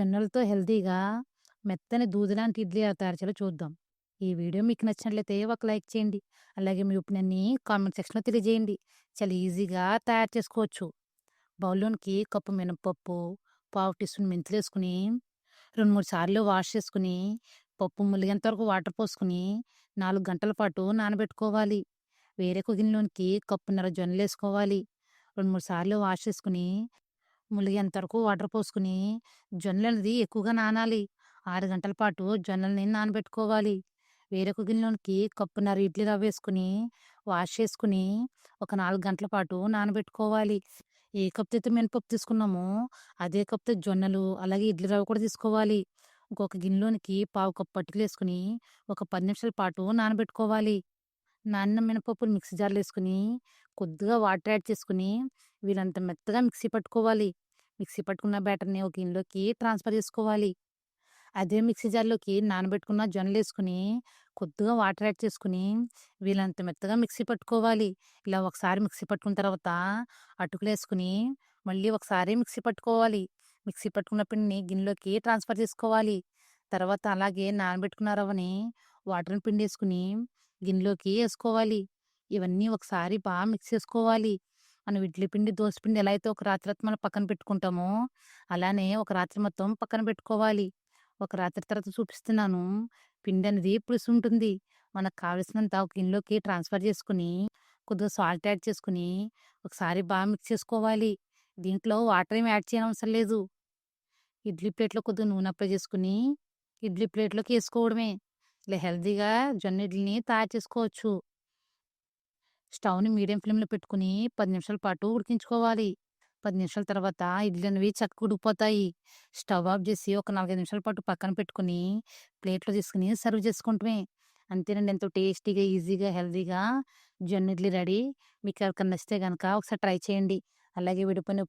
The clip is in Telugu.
జొన్నలతో హెల్తీగా మెత్తని దూదిలాంటి ఇడ్లీ ఎలా తయారు చేయాలో చూద్దాం. ఈ వీడియో మీకు నచ్చినట్లయితే ఒక లైక్ చేయండి. అలాగే మీ ఒపీనియన్‌ని కామెంట్ సెక్షన్‌లో తెలియజేయండి. చాలా ఈజీగా తయారు చేసుకోవచ్చు. బౌల్‌లోనికి కప్పు మినపప్పు, పావు టీ స్పూన్ మెంతులేసుకొని 2, 3 సార్లు వాష్ చేసుకుని పప్పు ములిగేంత వరకు వాటర్ పోసుకొని నాలుగు గంటల పాటు నానబెట్టుకోవాలి. వేరే గిన్నెలోనికి కప్పున్నర జొన్నలేసుకోవాలి. 2, 3 సార్లు వాష్ చేసుకుని ములిగేంత వరకు వాటర్ పోసుకొని, జొన్నలది ఎక్కువగా నానాలి. ఆరు గంటల పాటు జొన్నలని నానబెట్టుకోవాలి. వేరొక గిన్నెలోనికి కప్పున్నర ఇడ్లీ రవ్వ వేసుకుని వాష్ చేసుకుని ఒక నాలుగు గంటల పాటు నానబెట్టుకోవాలి. ఏ కప్పు అయితే మినపప్పు తీసుకున్నామో, అదే కప్‌తో జొన్నలు, అలాగే ఇడ్లీ రవ్వ కూడా తీసుకోవాలి. ఇంకొక గిన్నెలోనికి పావు కప్పు పట్టుకులు వేసుకుని ఒక పది నిమిషాల పాటు నానబెట్టుకోవాలి. నాన్న మినపప్పుని మిక్సీ జార్‌లో వేసుకుని కొద్దిగా వాటర్ యాడ్ చేసుకొని, వీళ్ళంత మెత్తగా మిక్సీ పట్టుకోవాలి. మిక్సీ పట్టుకున్న బ్యాటర్‌ని ఒక గిన్నెలోకి ట్రాన్స్‌ఫర్ చేసుకోవాలి. అదే మిక్సీ జార్‌లోకి నానబెట్టుకున్న జొన్నలు వేసుకుని కొద్దిగా వాటర్ యాడ్ చేసుకొని, వీలంత మెత్తగా మిక్సీ పట్టుకోవాలి. ఇలా ఒకసారి మిక్సీ పట్టుకున్న తర్వాత అటుకులు వేసుకుని మళ్ళీ ఒకసారి మిక్సీ పట్టుకోవాలి. మిక్సీ పట్టుకున్న పిండిని గిన్నెలోకి ట్రాన్స్‌ఫర్ చేసుకోవాలి. తర్వాత అలాగే నానబెట్టుకున్న రవ్వని వాటర్‌ని వేసుకుని గిన్నెలోకి వేసుకోవాలి ఇవన్నీ ఒకసారి బాగా మిక్స్ చేసుకోవాలి. మనం ఇడ్లీ పిండి, దోస పిండి ఎలా అయితే ఒక రాత్రి మనం పక్కన పెట్టుకుంటామో, అలానే ఒక రాత్రి మొత్తం పక్కన పెట్టుకోవాలి. ఒక రాత్రి తర్వాత చూపిస్తున్నాను. పిండి అనేది పులుసు ఉంటుంది మనకు కావలసినంత ఒక గిన్నెలోకి ట్రాన్స్‌ఫర్ చేసుకొని, కొద్దిగా సాల్ట్ యాడ్ చేసుకొని, ఒకసారి బాగా మిక్స్ చేసుకోవాలి. దీంట్లో వాటర్ ఏమి యాడ్ చేయనవసరం లేదు. ఇడ్లీ ప్లేట్‌లో కొద్దిగా నూనె అప్లై చేసుకుని ఇడ్లీ ప్లేట్‌లోకి వేసుకోవడమే ఇలా హెల్తీగా జొన్న ఇడ్లీని తయారు చేసుకోవచ్చు. స్టవ్‌ని మీడియం ఫ్లేమ్‌లో పెట్టుకుని పది నిమిషాల పాటు ఉడికించుకోవాలి. పది నిమిషాల తర్వాత ఇడ్లీ అనేవి చక్కగా ఉడికిపోతాయి. స్టవ్ ఆఫ్ చేసి ఒక 4, 5 నిమిషాల పాటు పక్కన పెట్టుకొని, ప్లేట్‌లో తీసుకొని సర్వ్ చేసుకుంటమే అంతేనండి. ఎంతో టేస్టీగా, ఈజీగా, హెల్తీగా జొన్న ఇడ్లీ రెడీ. మీకు ఎవరికైనా నచ్చితే కనుక ఒకసారి ట్రై చేయండి. అలాగే విడిపోయిన